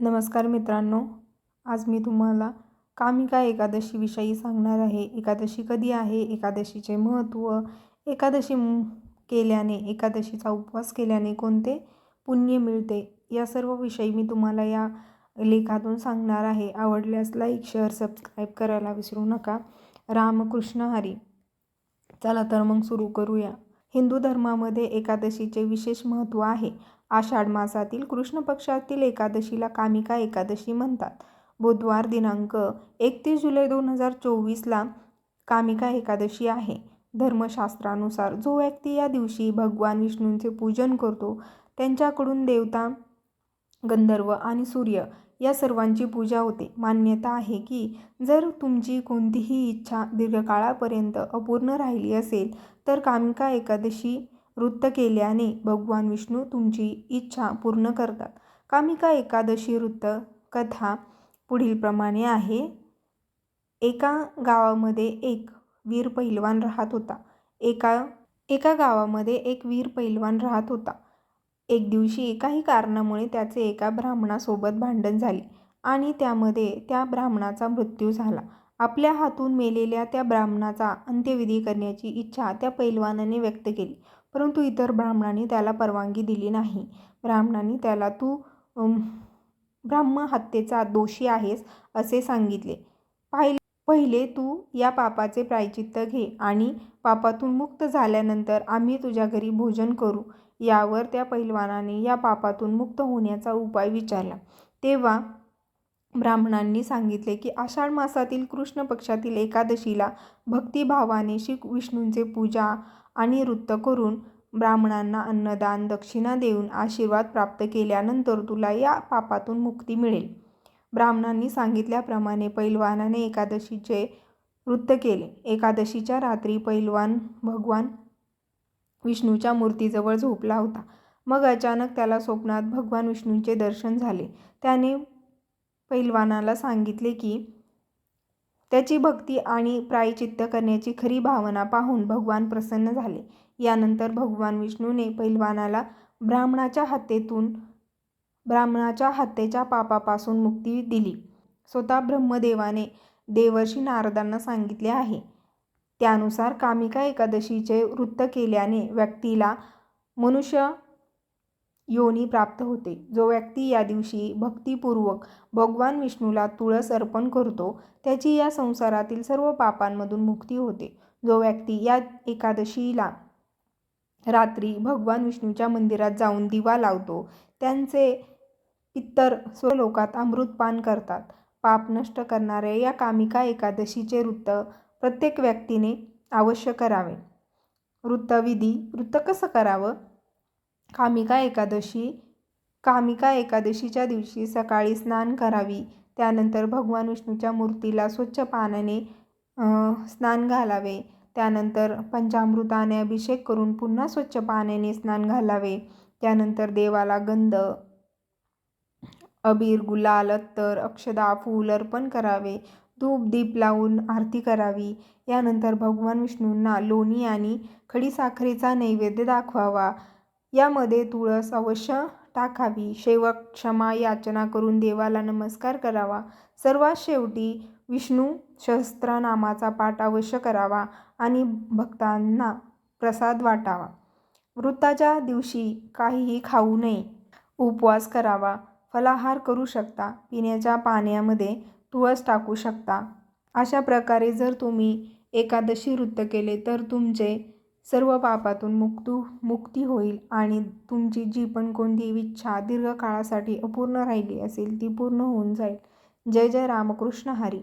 नमस्कार मित्रांनो आज मी तुम्हाला कामिका एकादशीविषयी सांगणार आहे. एकादशी कधी आहे? एकादशीचे महत्त्व एकादशी केल्याने एकादशीचा उपवास केल्याने कोणते पुण्य मिळते? या सर्व विषयी मी तुम्हाला या लेखातून सांगणार आहे. आवडल्यास लाईक शेअर सबस्क्राईब करायला विसरू नका. रामकृष्ण हरी. चला तर मग सुरू करूया. हिंदू धर्मामध्ये एकादशीचे विशेष महत्त्व आहे. आषाढ मासातील कृष्ण पक्षातील एकादशीला कामिका एकादशी म्हणतात. बुधवार दिनांक एकतीस जुलै दोन हजार चोवीसला कामिका एकादशी आहे. धर्मशास्त्रानुसार जो व्यक्ती या दिवशी भगवान विष्णूंचे पूजन करतो त्यांच्याकडून देवता गंधर्व आणि सूर्य या सर्वांची पूजा होते. मान्यता आहे की जर तुमची कोणतीही इच्छा दीर्घकाळापर्यंत अपूर्ण राहिली असेल तर कामिका एकादशी वृत्त केल्याने भगवान विष्णू तुमची इच्छा पूर्ण करतात. कामिका एकादशी वृत्त कथा पुढीलप्रमाणे आहे. एका गावामध्ये एक वीर पैलवान राहत होता. एका एका गावामध्ये एक वीर पैलवान राहत होता. एक दिवशी काही कारणामुळे त्याचे एका ब्राह्मणासोबत भांडण झाले आणि त्यामध्ये त्या ब्राह्मणाचा मृत्यू झाला. आपल्या हातून मेलेल्या त्या ब्राह्मणाचा अंत्यविधी करण्याची इच्छा त्या पैलवानाने व्यक्त केली. परंतु इतर ब्राह्मणांनी त्याला परवानगी दिली नाही. ब्राह्मणांनी त्याला तू अम, ब्राह्म हत्येचा दोषी आहेस असे सांगितले. पाहिले पहिले तू या पापाचे प्रायचित्त घे आणि पापातून मुक्त झाल्यानंतर आम्ही तुझ्या घरी भोजन करू. यावर त्या पैलवानाने या पापातून मुक्त होण्याचा उपाय विचारला. तेव्हा ब्राह्मणांनी सांगितले की आषाढ मासातील कृष्ण पक्षातील एकादशीला भक्तिभावाने श्री विष्णूंचे पूजा आणि वृत्त करून ब्राह्मणांना अन्नदान दक्षिणा देऊन आशीर्वाद प्राप्त केल्यानंतर तुला या पापातून मुक्ती मिळेल. ब्राह्मणांनी सांगितल्याप्रमाणे पैलवानाने एकादशीचे वृत्त केले. एकादशीच्या रात्री पैलवान भगवान विष्णूच्या मूर्तीजवळ झोपला होता. मग अचानक त्याला स्वप्नात भगवान विष्णूंचे दर्शन झाले. त्याने पैलवानाला सांगितले की त्याची भक्ती आणि प्रायचित्त करण्याची खरी भावना पाहून भगवान प्रसन्न झाले. यानंतर भगवान विष्णूने पैलवानाला ब्राह्मणाच्या हत्येतून ब्राह्मणाच्या हत्येच्या पापापासून मुक्ती दिली. स्वतः ब्रह्मदेवाने देवर्षी नारदांना सांगितले आहे. त्यानुसार कामिका एकादशीचे वृत्त केल्याने व्यक्तीला मनुष्य योनी प्राप्त होते. जो व्यक्ती या दिवशी भक्तिपूर्वक भगवान विष्णूला तुळस अर्पण करतो त्याची या संसारातील सर्व पापांमधून मुक्ती होते. जो व्यक्ती या एकादशीला रात्री भगवान विष्णूच्या मंदिरात जाऊन दिवा लावतो त्यांचे इतर स्वलोकात अमृतपान करतात. पाप नष्ट करणाऱ्या या कामिका एकादशीचे वृत्त प्रत्येक व्यक्तीने अवश्य करावे. वृत्तविधी वृत्त कसं करावं? कामिका एकादशी. कामिका एकादशीच्या दिवशी सकाळी स्नान करावी. त्यानंतर भगवान विष्णूच्या मूर्तीला स्वच्छ पाण्याने स्नान घालावे. त्यानंतर पंचामृताने अभिषेक करून पुन्हा स्वच्छ पाण्याने स्नान घालावे. त्यानंतर देवाला गंध अबीर गुलाल अत्तर अक्षदा फूल अर्पण करावे. धूप दीप लावून आरती करावी. यानंतर भगवान विष्णूंना लोणी आणि खडीसाखरेचा नैवेद्य दाखवावा. यामध्ये तुळस अवश्य टाकावी. शेवट क्षमा याचना करून देवाला नमस्कार करावा. सर्वात शेवटी विष्णू सहस्त्रनामाचा पाठ अवश्य करावा आणि भक्तांना प्रसाद वाटावा. वृत्ताच्या दिवशी काहीही खाऊ नये. उपवास करावा. फलाहार करू शकता. पिण्याच्या पाण्यामध्ये तुळस टाकू शकता. अशा प्रकारे जर तुम्ही एकादशी वृत्त केले तर तुमचे सर्व पापातून मुक्तू मुक्ती होईल आणि तुमची जी पण कोणती इच्छा दीर्घकाळासाठी अपूर्ण राहिली असेल ती पूर्ण होऊन जाईल. जय जय रामकृष्ण हरी.